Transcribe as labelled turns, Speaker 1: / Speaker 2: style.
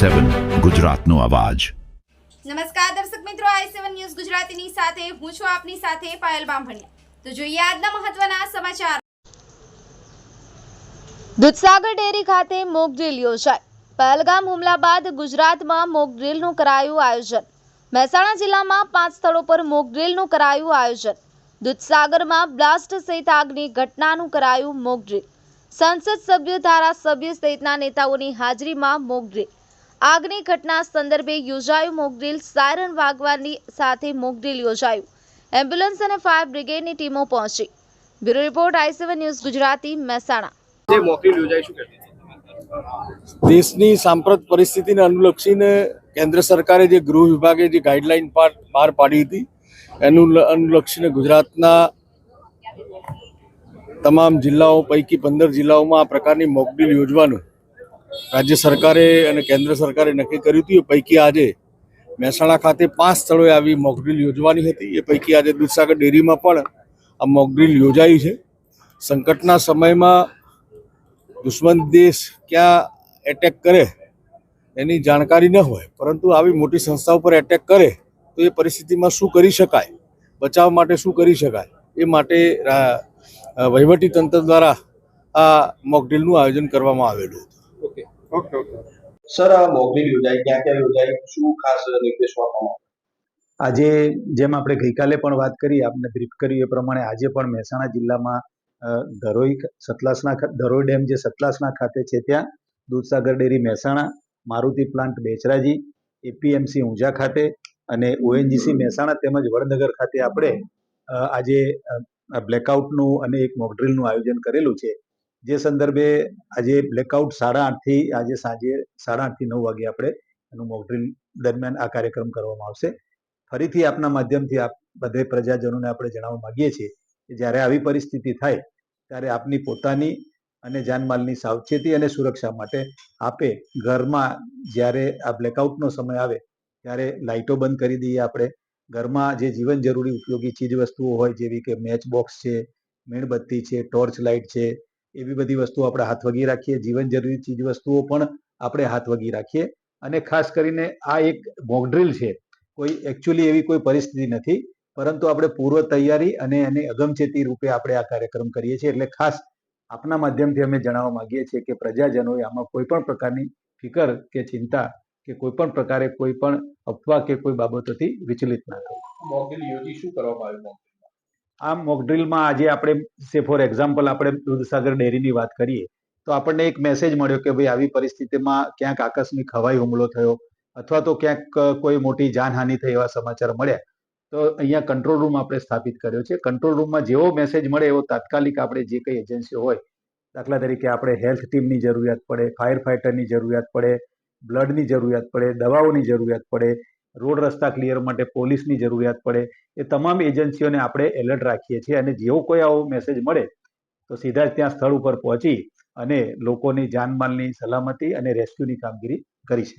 Speaker 1: સેવન ગુજરાતનો અવાજ.
Speaker 2: નમસ્કાર દર્શક મિત્રો આઈ સેવન ન્યૂઝ ગુજરાતીની સાથે હું છું આપની સાથે પાયલ બામભણિયા. તો જોઈએ આજના મહત્વના સમાચાર.
Speaker 3: દૂધસાગર ડેરી ખાતે મોક ડ્રીલ યોજાઈ. પહેલગામ હુમલા બાદ ગુજરાતમાં મોક ડ્રીલનું કરાયું આયોજન. મહેસાણા જિલ્લામાં પાંચ સ્થળો પર મોક ડ્રીલનું કરાયું આયોજન. દૂધસાગરમાં બ્લાસ્ટ સહિત આગની ઘટનાનું કરાયું મોક ડ્રીલ. સંસદ સભ્ય ધારાસભ્ય સહિતના નેતાઓની હાજરીમાં મોક ડ્રીલ. આગની ઘટના સંદર્ભે યોજાયું મોકડ્રીલ સાયરન વાગવાની સાથે મોકડ્રીલ યોજાયું. એમ્બ્યુલન્સ અને ફાયર બ્રિગેડની ટીમો પહોંચી. Bureau report I seven news Gujarati Mehsana.
Speaker 4: દેશની સાંપ્રત પરિસ્થિતિને અનુલક્ષીને કેન્દ્ર સરકારે જે ગૃહ વિભાગે જે ગાઈડલાઈન પાર બહાર પાડી હતી એનું અનુલક્ષીને ગુજરાતના તમામ જિલ્લાઓ પૈકી પંદર જિલ્લાઓમાં આ પ્રકારની મોકડ્રીલ યોજવાનું રાજ્ય સરકારે અને કેન્દ્ર સરકારે નક્કી કર્યું હતું એ પૈકી આજે મહેસાણા ખાતે પાંચ સ્થળોએ આવી મોકડ્રીલ યોજવાની હતી. એ પૈકી આજે દૂધસાગર ડેરીમાં પણ આ મોકડ્રીલ યોજાઈ છે. સંકટના સમયમાં દુશ્મન દેશ ક્યાં એટેક કરે એની જાણકારી ન હોય, પરંતુ આવી મોટી સંસ્થાઓ પર એટેક કરે તો એ પરિસ્થિતિમાં શું કરી શકાય, બચાવ માટે શું કરી શકાય, એ માટે વહીવટી તંત્ર દ્વારા આ મોકડ્રીલનું આયોજન કરવામાં આવેલું હતું.
Speaker 5: ઓકે ઓકે ઓકે સર આ મોકડ્રીલ યોજાય ક્યાં ક્યાં યોજાય શું ખાસ નિર્દેશો આપવામાં
Speaker 6: આજે જેમ આપણે ગઈકાલે પણ વાત કરી આપને બ્રીફ કર્યું એ પ્રમાણે આજે પણ મહેસાણા જિલ્લામાં ધરોઈ સતલાસના ધરોઈ ડેમ જે સતલાસના ખાતે છે ત્યાં Dudhsagar dairy Mehsana Maruti plant Becharaji APMC Unjha ખાતે અને ઓએનજીસી મહેસાણા તેમજ વડનગર ખાતે આપણે આજે બ્લેકઆઉટનું અને એક મોકડ્રીલનું આયોજન કરેલું છે. જે સંદર્ભે આજે બ્લેકઆઉટ સાડા આઠથી, આજે સાંજે સાડા આઠથી નવ વાગે આપણે એનું મોકડ્રીલ દરમિયાન આ કાર્યક્રમ કરવામાં આવશે. ફરીથી આપના માધ્યમથી આપ બધે પ્રજાજનોને આપણે જણાવવા માંગીએ છીએ કે જ્યારે આવી પરિસ્થિતિ થાય, ત્યારે આપની પોતાની અને જાનમાલની સાવચેતી અને સુરક્ષા માટે આપે ઘરમાં જ્યારે આ બ્લેકઆઉટનો સમય આવે, ત્યારે લાઇટો બંધ કરી દઈએ આપણે. ઘરમાં જે જીવન જરૂરી ઉપયોગી ચીજ વસ્તુઓ હોય જેવી કે મેચ બોક્સ છે, મીણબત્તી છે ટોર્ચ લાઇટ છે એવી બધી વસ્તુઓ આપણે હાથ વગી રાખીએ, જીવન જરૂરી ચીજ વસ્તુઓ પણ આપણે હાથ વગી રાખીએ. અને ખાસ કરીને આ એક મોકડ્રીલ છે. કોઈ એકચ્યુઅલી એવી કોઈ પરિસ્થિતિ નથી, પરંતુ આપણે પૂર્વ તૈયારી અને એની અગમચેતી રૂપે આપણે આ કાર્યક્રમ કરીએ છીએ. એટલે ખાસ આપના માધ્યમથી અમે જણાવવા માંગીએ છીએ કે પ્રજાજનોએ આમાં કોઈ પણ પ્રકારની ફિકર કે ચિંતા કે કોઈ પણ પ્રકારે કોઈ પણ અફવા કે કોઈ બાબતોથી વિચલિત ના થાય.
Speaker 5: મોકડ્રીલ યોજી શું કરવામાં આવ્યું?
Speaker 6: આ મોકડ્રીલમાં આજે આપણે સે ફોર એક્ઝામ્પલ આપણે દૂધસાગર ડેરીની વાત કરીએ, તો આપણને એક મેસેજ મળ્યો કે ભાઈ આવી પરિસ્થિતિમાં ક્યાંક આકસ્મિક હવાઈ હુમલો થયો, અથવા તો ક્યાંક કોઈ મોટી જાનહાનિ થઈ એવા સમાચાર મળ્યા. તો અહીંયા કંટ્રોલ રૂમ આપણે સ્થાપિત કર્યો છે. કંટ્રોલ રૂમમાં જેવો મેસેજ મળે એવો તાત્કાલિક આપણે જે કંઈ એજન્સીઓ હોય, દાખલા તરીકે આપણે હેલ્થ ટીમની જરૂરિયાત પડે ફાયર ફાઇટરની જરૂરિયાત પડે બ્લડની જરૂરિયાત પડે, દવાઓની જરૂરિયાત પડે રોડ રસ્તા ક્લિયર માટે પોલીસની જરૂરિયાત પડે, એ તમામ એજન્સીઓને આપણે એલર્ટ રાખીએ છીએ અને જેવો કોઈ આવો મેસેજ મળે, તો સીધા જ ત્યાં સ્થળ ઉપર પહોંચી અને લોકોની જાનમાલની સલામતી અને રેસ્ક્યુની કામગીરી કરી છે